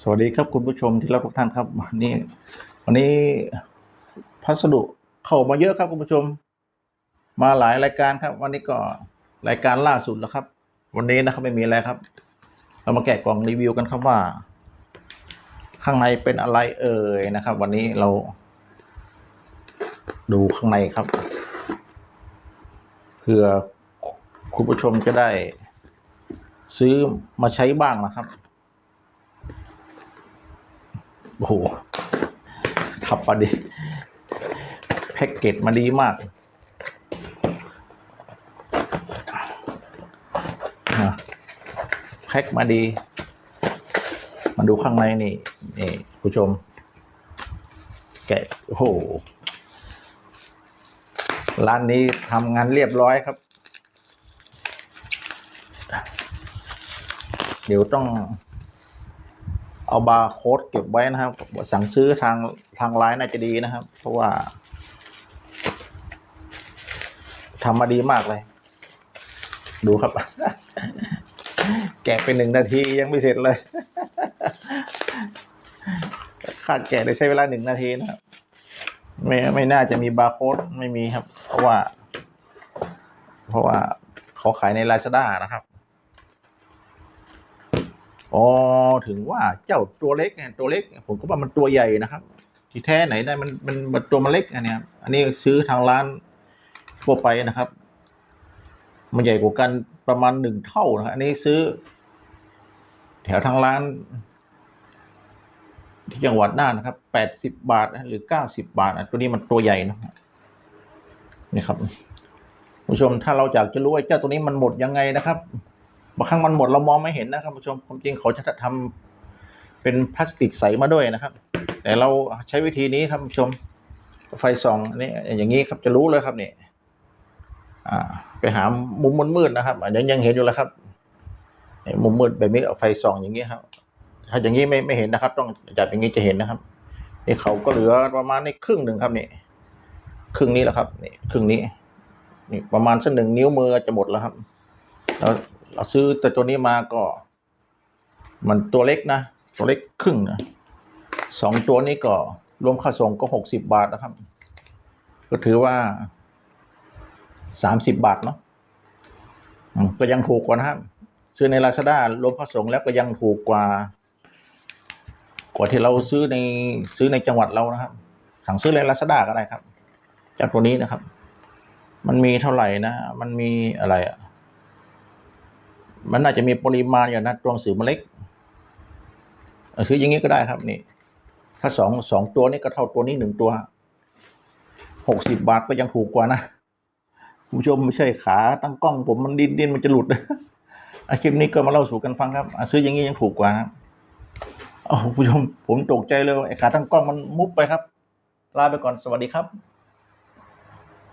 สวัสดีครับคุณผู้ชมที่รักทุกท่านครับวันนี้วันนี้พัสดุเข้ามาเยอะครับคุณผู้ชม มาหลายรายการครับ วันนี้ก็รายการล่าสุดแล้วครับ วันนี้นะครับไม่มีอะไรครับ เรามาแกะกล่องรีวิวกันครับว่า ข้างในเป็นอะไรเอ่ยนะครับ วันนี้เรา ดูข้างในครับเพื่อคุณผู้ชมจะได้ซื้อมาใช้บ้างนะครับ โอ้โหทับมาดีแพ็กเกจมาดีมากอะแพ็กมาดี มาดูข้างในนี่นี่ผู้ชม แกะโอ้โหร้านนี้ทำงานเรียบร้อยครับ เดี๋ยวต้อง เอาบาร์โค้ดเก็บไว้นะครับ สั่งซื้อทางทางไลน์น่าจะดีนะครับ เพราะว่าทำมาดีมากเลย ดูครับ แกะเป็นหนึ่งนาทียังไม่เสร็จเลยคาดแกะได้ใช้เวลาหนึ่งนาทีนะครับ ไม่ไม่น่าจะมีบาร์โค้ดไม่มีครับ เพราะว่า เพราะว่าเขาขายใน Lazada นะครับ อ๋อถึงว่าเจ้าตัวเล็กเนี่ยตัวเล็ก ผมก็ว่ามันตัวใหญ่นะครับ ที่แท้ไหนได้มันมันมันตัวมันเล็กอันเนี้ยอันนี้ซื้อทางร้านทั่วไปนะครับ มันใหญ่กว่ากันประมาณหนึ่งเท่านะอันนี้ซื้อ แถวทางร้าน ที่จังหวัดน่านนะครับแปดสิบบาทหรือเก้าสิบบาทนตัวนี้มันตัวใหญ่นะนี่ครับผู้ชมถ้าเราอยากจะรู้ไอ้เจ้าตัวนี้มันหมดยังไงนะครับ บางครั้งมันหมดเรามองไม่เห็นนะครับผู้ชมความจริงเขาจะทำเป็นพลาสติกใสมาด้วยนะครับ แต่เราใช้วิธีนี้ครับผู้ชมไฟส่องอันนี้อย่างนี้ครับจะรู้เลยครับนี่ไปหามุมมืดๆนะครับยังยังเห็นอยู่แล้วครับนี่มุมมืดแบบนี้เอาไฟส่องอย่างนี้ครับ ถ้าอย่างนี้ไม่ไม่เห็นนะครับ ต้องจับอย่างนี้จะเห็นนะครับนี่เขาก็เหลือประมาณนี่ครึ่งหนึ่งครับนี่ครึ่งนี้แหละครับนี่ครึ่งนี้นี่ประมาณสักหนึ่งนิ้วมือจะหมดแล้วครับ แล้ว เราซื้อแต่ตัวนี้มาก็ มันตัวเล็กนะ ตัวเล็กครึ่งนะสองตัวนี้ก็รวมค่าส่งก็หกสิบบาทนะครับ ก็ถือว่าสามสิบบาทเนาะก็ยังถูกกว่านะครับ ซื้อในลาซาด้ารวมค่าส่งแล้วก็ยังถูกกว่า กว่าที่เราซื้อในซื้อในจังหวัดเรานะครับ สั่งซื้อในลาซาด้าก็ได้ครับ จากตัวนี้นะครับ มันมีเท่าไหร่นะ มันมีอะไรอะ มันน่าจะมีปริมาณอย่างนะตัวหนังสื่อมันเล็กซื้ออย่างนี้ก็ได้ครับนี่ ถ้าสองสองตัวนี้ก็เท่าตัวนี้หนึ่งตัวหกสิบบาทก็ยังถูกกว่านะคุณผู้ชมไม่ใช่ขาตั้งกล้องผมมันดินดินมันจะหลุดอาคลิปนี้ก็มาเล่าสู่กันฟังครับซื้ออย่างนี้ยังถูกกว่านะโอ้คุณผู้ชมผมตกใจเลยไอ้ขาตั้งกล้องมันมุบไปครับ ลาไปก่อนสวัสดีครับ